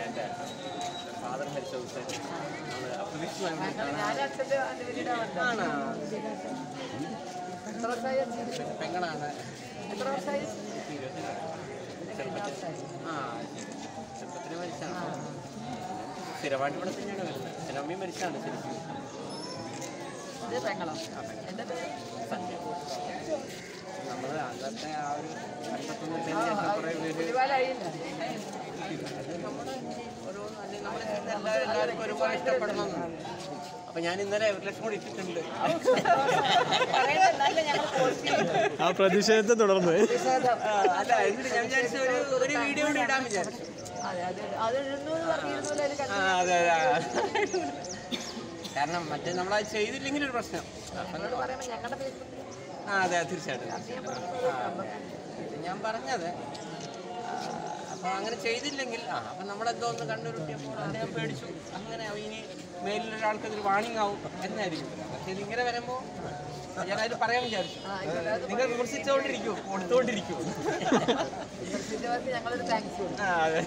എന്റെ ഫാദർ അപ്രതീക്ഷിതമായി കാണാൻ- ആണോ? പെങ്ങളാണ് ഇരുപത്തിരണ്ട്. ചെറുപ്പത്തിൽ ആ ചെറുപ്പത്തിൽ മരിച്ചാണ് സ്ഥിരമായിട്ട് ഇവിടെ തന്നെയാണ് വരുന്നത് അച്ഛനും അമ്മയും മരിച്ചാണ് ശരിക്കും നമ്മൾ അന്നത്തെ ആ ഒരു ശേഷം കുറേ പേര് എല്ലാവർക്കും ഇഷ്ടപ്പെടണം അപ്പൊ ഞാൻ ഇന്നലെ ലക്ഷം കൂടി ഇട്ടിട്ടുണ്ട് ആ പ്രതിഷേധത്തെ തുടർന്ന് അല്ല എന്നിട്ട് ഞാൻ വിചാരിച്ചു ഒരു ഒരു വീഡിയോ കൂടി ഇടാൻ വിചാരിച്ചു ആ അതെ അതെ. കാരണം മറ്റേ നമ്മളത് ചെയ്തില്ലെങ്കിൽ ഒരു പ്രശ്നം അപ്പം ആ അതെ തീർച്ചയായിട്ടും. ഞാൻ പറഞ്ഞത്. അപ്പോൾ അപ്പൊ അങ്ങനെ ചെയ്തില്ലെങ്കിൽ ആ അപ്പൊ നമ്മളെന്തോ ഒന്ന് കണ്ടുരുട്ടിയപ്പോൾ അദ്ദേഹം പേടിച്ചു. അങ്ങനെ ഇനി മേലിലൊരാൾക്ക് ഇതിൽ വാണിംഗ് ആവും എന്നായിരിക്കും. പക്ഷെ ഇതിങ്ങനെ വരുമ്പോൾ ഞാൻ അതിൽ പറയാൻ വിചാരിച്ചു. നിങ്ങൾ വിമർശിച്ചുകൊണ്ടിരിക്കൂ കൊടുത്തുകൊണ്ടിരിക്കൂ ഞങ്ങളൊരു താങ്ക്സ് അതെ.